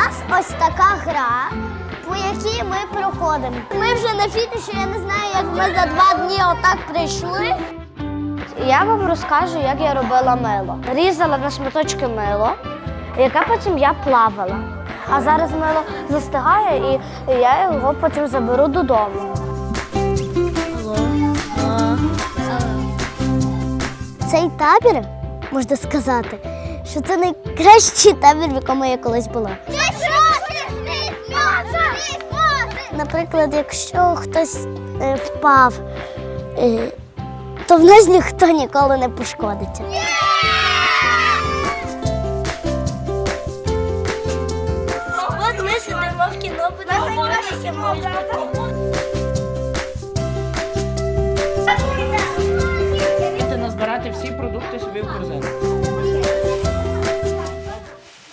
нас ось така гра, по якій ми проходимо. Ми вже на фініші, я не знаю, як ми за два дні отак прийшли. Я вам розкажу, як я робила мило. Різала на шматочки мило, яке потім я плавала. А зараз мило застигає, і я його потім заберу додому. Цей табір, можна сказати, що це найкращий табір, в якому я колись була. Наприклад, якщо хтось е, впав, е, то в нас ніхто ніколи не пошкодиться. От ми сидимо в кіно, будемо Можете назбирати всі продукти собі в корзину.